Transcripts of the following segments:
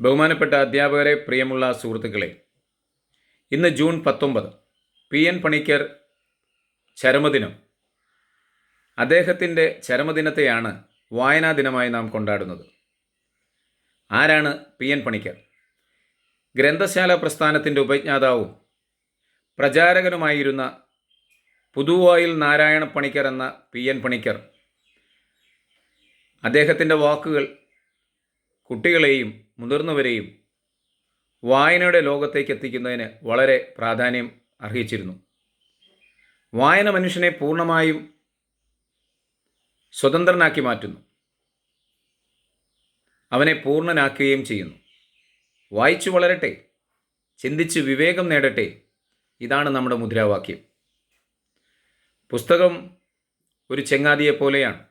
ബഹുമാനപ്പെട്ട അധ്യാപകരെ പ്രിയമുള്ള സുഹൃത്തുക്കളെ ഇന്ന് ജൂൺ പത്തൊമ്പത് പി എൻ പണിക്കർ ചരമദിനം. അദ്ദേഹത്തിന്റെ ചരമദിനത്തെയാണ് വായനാ ദിനമായി നാം കൊണ്ടാടുന്നത്. ആരാണ് പി എൻ പണിക്കർ? ഗ്രന്ഥശാല പ്രസ്ഥാനത്തിന്റെ ഉപജ്ഞാതാവും പ്രചാരകനുമായിരുന്ന പുതുവായിൽ നാരായണ പണിക്കർ എന്ന പി എൻ പണിക്കർ. അദ്ദേഹത്തിന്റെ വാക്കുകൾ കുട്ടികളെയും മുതിർന്നവരെയും വായനയുടെ ലോകത്തേക്ക് എത്തിക്കുന്നതിന് വളരെ പ്രാധാന്യം അർഹിച്ചിരുന്നു. വായന മനുഷ്യനെ പൂർണമായും സ്വതന്ത്രനാക്കി മാറ്റുന്നു. അവനെ പൂർണനാക്കുകയും ചെയ്യുന്നു. വായിച്ചു വളരട്ടെ ചിന്തിച്ച് വിവേകം നേടട്ടെ ഇതാണ് നമ്മുടെ മുദ്രാവാക്യം. പുസ്തകം ഒരു ചെങ്ങാതിയെ പോലെയാണ്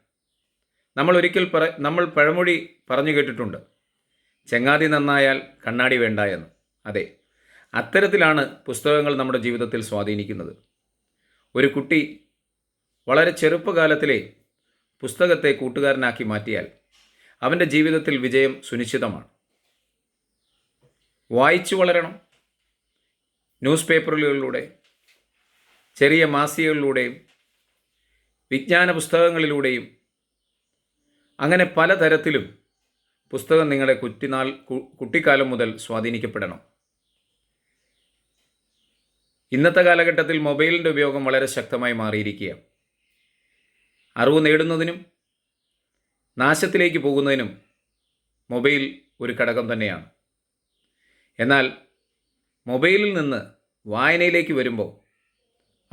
നമ്മൾ ഒരിക്കൽ പറ നമ്മൾ പഴമൊഴി പറഞ്ഞു കേട്ടിട്ടുണ്ട്. ചെങ്ങാതി നന്നായാൽ കണ്ണാടി വേണ്ട എന്ന്. അതെ അത്തരത്തിലാണ് പുസ്തകങ്ങൾ നമ്മുടെ ജീവിതത്തിൽ സ്വാധീനിക്കുന്നത്. ഒരു കുട്ടി വളരെ ചെറുപ്പകാലത്തിലെ പുസ്തകത്തെ കൂട്ടുകാരനാക്കി മാറ്റിയാൽ അവന്റെ ജീവിതത്തിൽ വിജയം സുനിശ്ചിതമാണ്. വായിച്ചു വളരണം. ന്യൂസ് പേപ്പറുകളിലൂടെ ചെറിയ മാസികകളിലൂടെയും വിജ്ഞാന പുസ്തകങ്ങളിലൂടെയും അങ്ങനെ പലതരത്തിലും പുസ്തകം നിങ്ങളെ കുറ്റിനാൾ കുട്ടിക്കാലം മുതൽ സ്വാധീനിക്കപ്പെടണം. ഇന്നത്തെ കാലഘട്ടത്തിൽ മൊബൈലിന്റെ ഉപയോഗം വളരെ ശക്തമായി മാറിയിരിക്കുകയാണ്. അറിവ് നേടുന്നതിനും നാശത്തിലേക്ക് പോകുന്നതിനും മൊബൈൽ ഒരു ഘടകം തന്നെയാണ്. എന്നാൽ മൊബൈലിൽ നിന്ന് വായനയിലേക്ക് വരുമ്പോൾ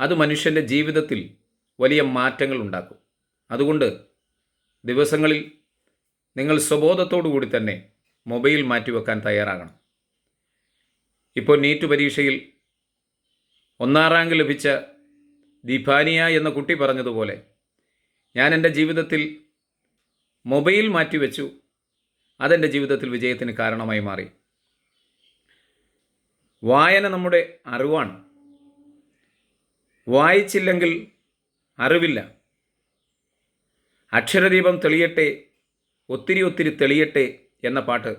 അത് മനുഷ്യന്റെ ജീവിതത്തിൽ വലിയ മാറ്റങ്ങൾ ഉണ്ടാക്കും. അതുകൊണ്ട് ദിവസങ്ങളിൽ നിങ്ങൾ സ്വബോധത്തോടു കൂടി തന്നെ മൊബൈൽ മാറ്റിവെക്കാൻ തയ്യാറാകണം. ഇപ്പോൾ നീറ്റ് പരീക്ഷയിൽ ഒന്നാം റാങ്ക് ലഭിച്ച ദീപാനിയ എന്ന കുട്ടി പറഞ്ഞതുപോലെ ഞാൻ എന്റെ ജീവിതത്തിൽ മൊബൈൽ മാറ്റിവെച്ചു അതെന്റെ ജീവിതത്തിൽ വിജയത്തിന് കാരണമായി മാറി. വായന നമ്മുടെ അറിവാണ്. വായിച്ചില്ലെങ്കിൽ അറിവില്ല. അക്ഷരദീപം തെളിയട്ടെ ഒത്തിരി ഒത്തിരി തെളിയട്ടെ എന്ന പാട്ട്.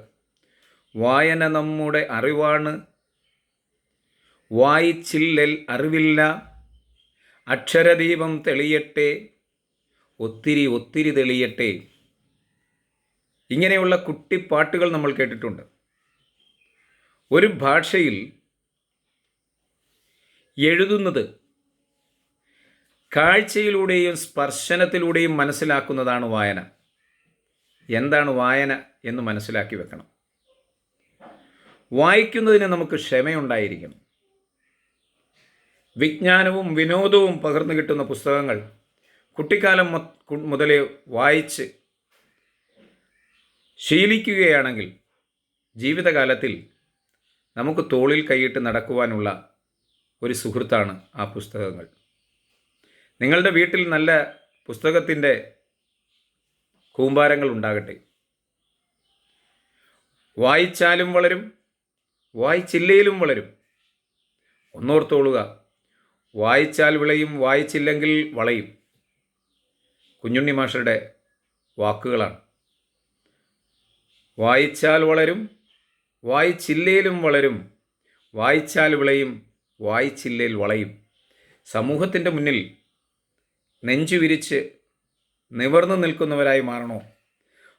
വായന നമ്മുടെ അറിവാണ്. വായിച്ചില്ലൽ അറിവില്ല. അക്ഷരദീപം തെളിയട്ടെ. ഒത്തിരി ഒത്തിരി തെളിയട്ടെ. ഇങ്ങനെയുള്ള കുട്ടിപ്പാട്ടുകൾ നമ്മൾ കേട്ടിട്ടുണ്ട്. ഒരു ഭാഷയിൽ എഴുതുന്നത് കാഴ്ചയിലൂടെയും സ്പർശനത്തിലൂടെയും മനസ്സിലാക്കുന്നതാണ് വായന. എന്താണ് വായന എന്ന് മനസ്സിലാക്കി വെക്കണം. വായിക്കുന്നതിന് നമുക്ക് ക്ഷമയുണ്ടായിരിക്കണം. വിജ്ഞാനവും വിനോദവും പകർന്നു കിട്ടുന്ന പുസ്തകങ്ങൾ കുട്ടിക്കാലം മുതലേ വായിച്ച് ശീലിക്കുകയാണെങ്കിൽ ജീവിതകാലത്തിൽ നമുക്ക് തോളിൽ കൈയിട്ട് നടക്കുവാനുള്ള ഒരു സുഹൃത്താണ് ആ പുസ്തകങ്ങൾ. നിങ്ങളുടെ വീട്ടിൽ നല്ല പുസ്തകത്തിന്റെ കൂമ്പാരങ്ങൾ ഉണ്ടാകട്ടെ. വായിച്ചാലും വളരും വായിച്ചില്ലയിലും വളരും. ഒന്നോർത്തോളുക വായിച്ചാൽ വിളയും വായിച്ചില്ലെങ്കിൽ വളയും. കുഞ്ഞുണ്ണി മാഷരുടെ വാക്കുകളാണ്. വായിച്ചാൽ വളരും വായിച്ചില്ലേലും വളരും. വായിച്ചാൽ വിളയും വായിച്ചില്ലേൽ വളയും. സമൂഹത്തിന്റെ മുന്നിൽ നെഞ്ചു വിരിച്ച് നിവർന്നു നിൽക്കുന്നവരായി മാറണോ?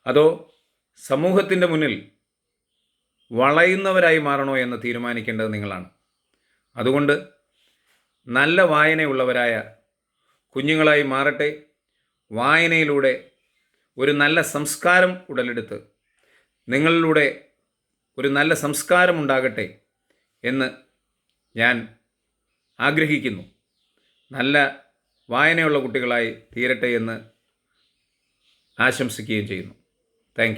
അതോ സമൂഹത്തിന്റെ മുന്നിൽ വളയുന്നവരായി മാറണോ എന്ന് തീരുമാനിക്കേണ്ടത് നിങ്ങളാണ്. അതുകൊണ്ട് നല്ല വായനയുള്ളവരായ കുഞ്ഞുങ്ങളായി മാറട്ടെ. വായനയിലൂടെ ഒരു നല്ല സംസ്കാരം ഉടലെടുത്ത് നിങ്ങളിലൂടെ ഒരു നല്ല സംസ്കാരം ഉണ്ടാകട്ടെ എന്ന് ഞാൻ ആഗ്രഹിക്കുന്നു. നല്ല വായനയുള്ള കുട്ടികളായി തീരട്ടെ എന്ന് ആശംസിക്കുകയും ചെയ്യുന്നു. താങ്ക്